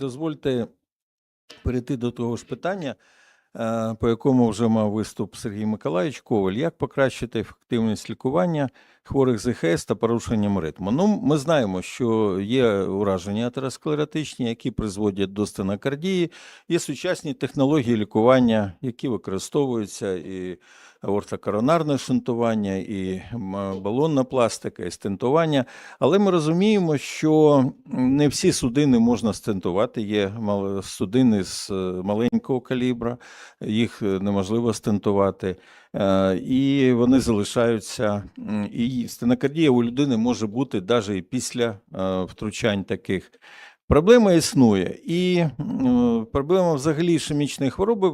Дозвольте перейти до того ж питання, е, по якому вже мав виступ Сергій Миколаївич Коваль. Як покращити ефективність лікування хворих з ІХС та порушенням ритму? Ну, ми знаємо, що є ураження атеросклеротичні, які призводять до стенокардії. Є сучасні технології лікування, які використовуються і аортокоронарне шунтування, і балонна пластика, і стентування. Але ми розуміємо, що не всі судини можна стентувати. Є судини з е, маленького калібра, їх е, неможливо стентувати, е, і вони залишаються. І стенокардія у людини може бути навіть і після втручань таких. Проблема існує, і проблема взагалі ішемічної хвороби,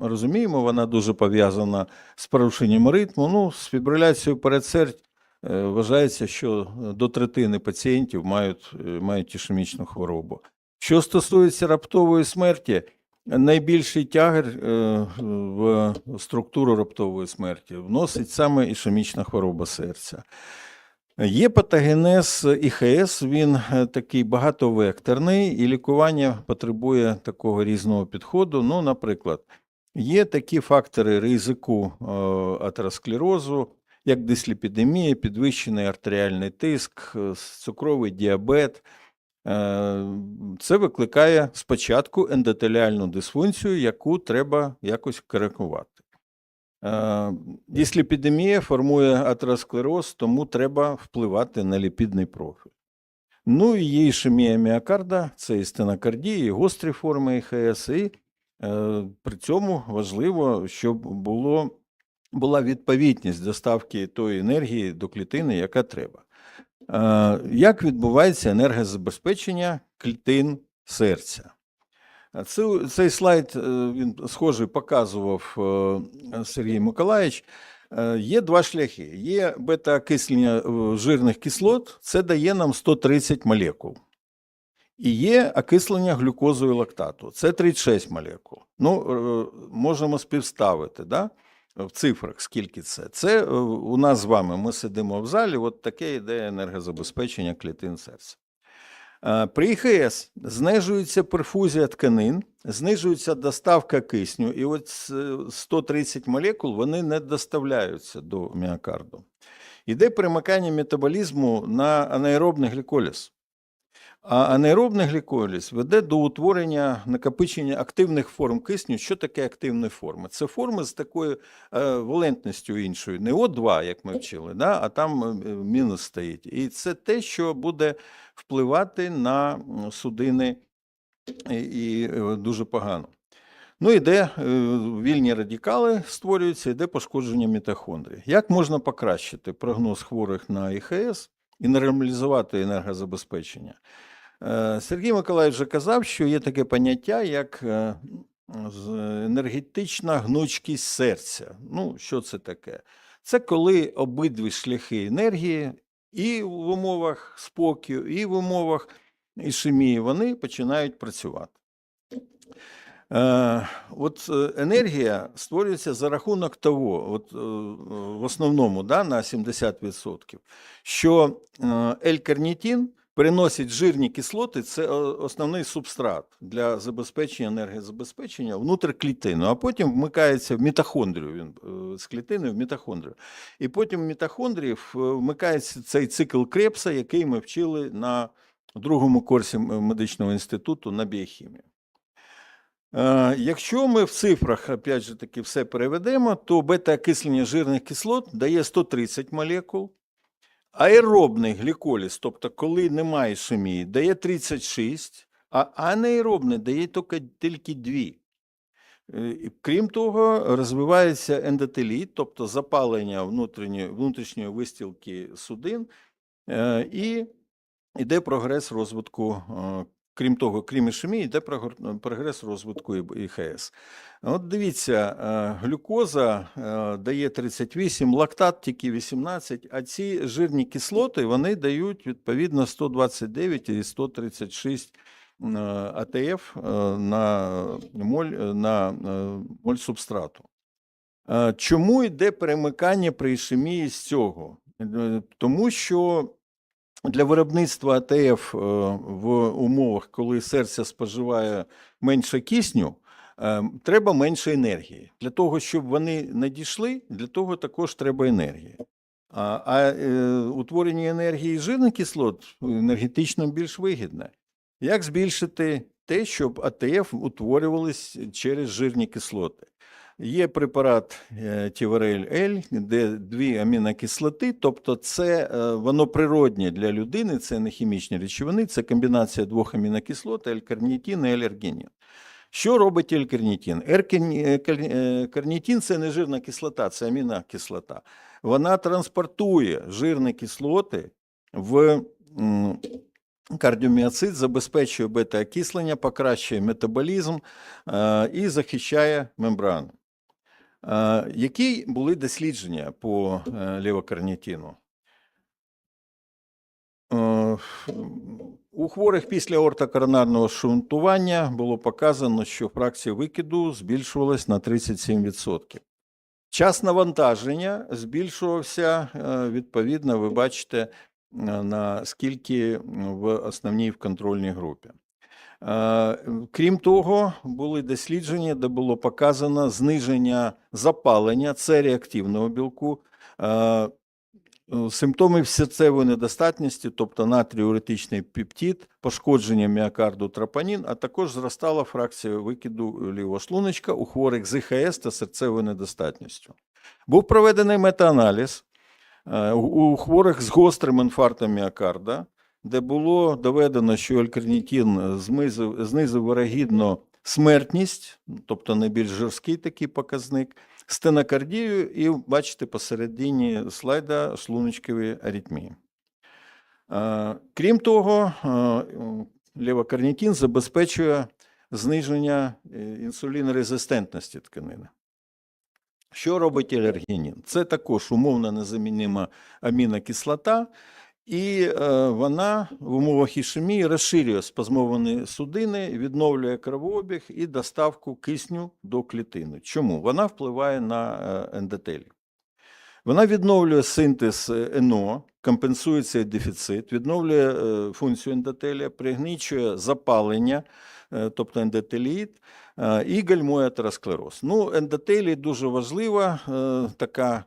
розуміємо, вона дуже пов'язана з порушенням ритму. Ну, з фібриляцією передсердь е, вважається, що до третини пацієнтів мають, е, мають ішемічну хворобу. Що стосується раптової смерті, найбільший тягар е, в структуру раптової смерті вносить саме ішемічна хвороба серця. Є патогенез ІХС, він е, такий багатовекторний, і лікування потребує такого різного підходу. Ну, наприклад, є такі фактори ризику е, атеросклерозу, як дисліпідемія, підвищений артеріальний тиск, е, цукровий діабет. Це викликає спочатку ендотеліальну дисфункцію, яку треба якось коригувати. Е, Дисліпідемія формує атеросклероз, тому треба впливати на ліпідний профіль. Ну і є ішемія міокарда, це і стенокардія, і гострі форми ІХС, і е, при цьому важливо, щоб було, була відповідність доставки тої енергії до клітини, яка треба. Е, як відбувається енергозабезпечення клітин серця? Цей слайд е, він схожий показував е, Сергій Миколаївич. Е, Є два шляхи. Є бета-окислення е, жирних кислот, це дає нам 130 молекул. І є окислення глюкозу і лактату, це 36 молекул. Ну, можемо співставити да? в цифрах, скільки це. Це у нас з вами, ми сидимо в залі, от таке йде енергозабезпечення клітин серця. Е, При ІХС знижується перфузія тканин, знижується доставка кисню, і от 130 молекул вони не доставляються до міокарду. Іде перемикання метаболізму на анаеробний гліколіз. А анаеробний гліколіз веде до утворення накопичення активних форм кисню. Що таке активні форми? Це форми з такою е, валентністю іншою, не О2, як ми вчили, да? а там е, мінус стоїть. І це те, що буде впливати на судини і, е, дуже погано. Ну, іде е, вільні радикали створюються, іде пошкодження мітохондрій. Як можна покращити прогноз хворих на ІХС і нормалізувати енергозабезпечення? Е, Сергій Миколаївич вже казав, що є таке поняття, як е, енергетична гнучкість серця. Ну, що це таке? Це коли обидві шляхи енергії і в умовах спокою, і в умовах ішемії вони починають працювати. Е, От енергія створюється за рахунок того, от, в основному да, на 70%, що е, L-карнітин жирні кислоти, це е, основний субстрат для забезпечення енергозабезпечення внутріклітину, а потім вмикається в мітохондрію, він е, з клітини в мітохондрію. І потім в мітохондрії вмикається цей цикл Крепса, який ми вчили на другому курсі медичного інституту на біохімію. Е, Якщо ми в цифрах, опять же таки, все переведемо, то бета-окислення жирних кислот дає 130 молекул, аеробний гліколіз, тобто коли немає сумії, дає 36, а анаеробний дає тільки, тільки 2. Е, Крім того, розвивається ендотеліт, тобто запалення внутрішньої, внутрішньої вистілки судин, е, і йде прогрес розвитку, е, крім того, крім ішемії, йде прогр- прогрес розвитку ІХС. От дивіться, е, глюкоза е, дає 38, лактат тільки 18, а ці жирні кислоти вони дають відповідно 129 і 136 е, АТФ е, на моль, на моль субстрату. Чому йде перемикання при ішемії з цього? Тому що для виробництва АТФ е, в умовах, коли серце споживає менше кисню, е, треба менше енергії. Для того, щоб вони надійшли, для того також треба енергія. А, а е, утворення енергії жирних кислот енергетично більш вигідне. Як збільшити те, щоб АТФ утворювались через жирні кислоти? Є препарат е, Тіварель L, де дві амінокислоти, тобто це е, воно природнє для людини, це не хімічні речовини, це комбінація двох амінокислот L-карнітин і L-аргінін. Що робить L-карнітин? L-карнітин – це не жирна кислота, це амінокислота. Вона транспортує жирні кислоти в кардіоміоцит, забезпечує бета-окислення, покращує метаболізм е, і захищає мембрану. Е, Які були дослідження по е, левокарнітину? Е, У хворих після ортокоронарного шунтування було показано, що фракція викиду збільшувалась на 37%. Час навантаження збільшувався, відповідно, ви бачите, е, на скільки в основній в контрольній групі. Е, Крім того, були дослідження, де було показано зниження запалення це реактивного білку, е, е, симптоми серцевої недостатності, тобто натріуретичний пептид, пошкодження міокарду тропонін, а також зростала фракція викиду лівого шлуночка у хворих з ІХС та серцевою недостатністю. Був проведений метааналіз у хворих з гострим інфарктом міокарда, де було доведено, що алькарнітин знизив, знизив вирогідно смертність, тобто найбільш жорсткий такий показник, стенокардію і бачите посередині слайда шлуночкові аритмії. Е, Крім того, е, левокарнітин забезпечує зниження е, інсулінорезистентності тканини. Що робить алергінін? Це також умовно незамінима амінокислота, і е, вона в умовах ішемії розширює спазмовані судини, відновлює кровообіг і доставку кисню до клітини. Чому? Вона впливає на е, ендотелій. Вона відновлює синтез е, НО, компенсує цей дефіцит, відновлює функцію ендотелія, пригнічує запалення, тобто ендотеліїд, і гальмує атеросклероз. Ну, ендотелій дуже важлива така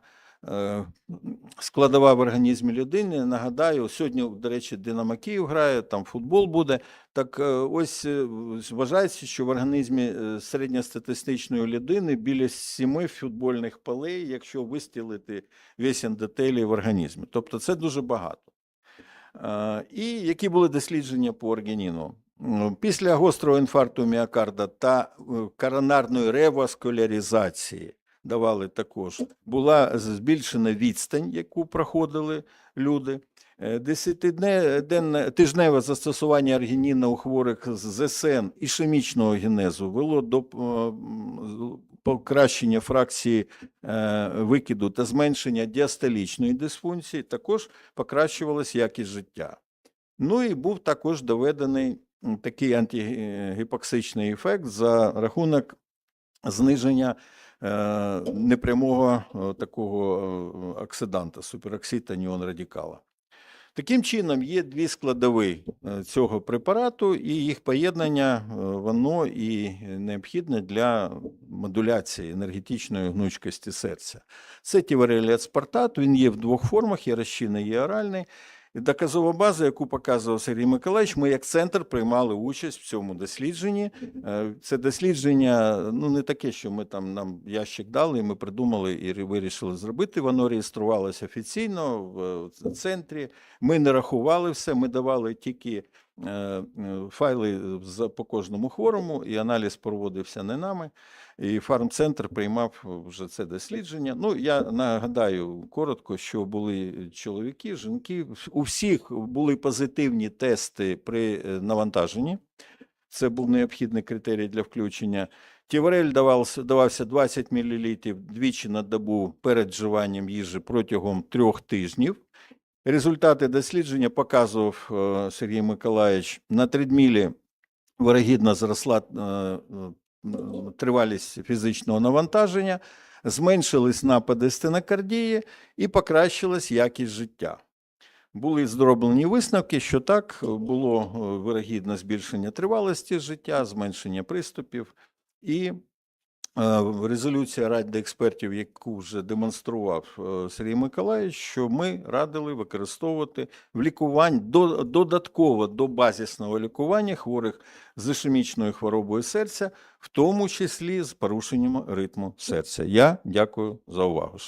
складова в організмі людини. Нагадаю, сьогодні, до речі, Динамо Київ грає, там футбол буде. Так е, ось е, вважається, що в організмі е, середньостатистичної людини біля сіми футбольних полей, якщо вистілити весь ендотелій в організмі. Тобто це дуже багато. Е, І які були дослідження по органіну? Після гострого інфаркту міокарда та е, коронарної реваскуляризації давали також, була збільшена відстань, яку проходили люди. Е, Десятиденне тижневе застосування аргініна у хворих з ЗСН ішемічного генезу вело до е, покращення фракції е, викиду та зменшення діастолічної дисфункції, також покращувалась якість життя. Ну і був також доведений такий антигіпоксичний ефект за рахунок зниження непрямого е, такого е, оксиданта, супероксид аніон радикала. Таким чином, є дві складові е, цього препарату, і їх поєднання е, воно і необхідне для модуляції енергетичної гнучкості серця. Це тіварелі спартат, він є в двох формах, є розчинний і оральний. Доказова база, яку показував Сергій Миколаївич, ми як центр приймали участь в цьому дослідженні. Е, Це дослідження ну, не таке, що ми там нам ящик дали, і ми придумали і вирішили зробити. Воно реєструвалося офіційно в е, центрі. Ми не рахували все, ми давали тільки е, файли по кожному хворому, і аналіз проводився не нами. І фармцентр приймав вже це дослідження. Ну, я нагадаю коротко, що були чоловіки, жінки. У всіх були позитивні тести при е, навантаженні. Це був необхідний критерій для включення. Тіварель давався, давався 20 мл двічі на добу перед вживанням їжі протягом трьох тижнів. Результати дослідження показував е, Сергій Миколаївич на тридмілі вирогідно зросла е, е, тривалість фізичного навантаження, зменшились напади стенокардії і покращилась якість життя. були зроблені висновки, що так було е, вирогідне збільшення тривалості життя, зменшення приступів, і е, резолюція Ради експертів, яку вже демонстрував е, Сергій Миколаївич, що ми радили використовувати в лікуванні до- додатково до базісного лікування хворих з ішемічною хворобою серця, в тому числі з порушенням ритму серця. Я дякую за увагу.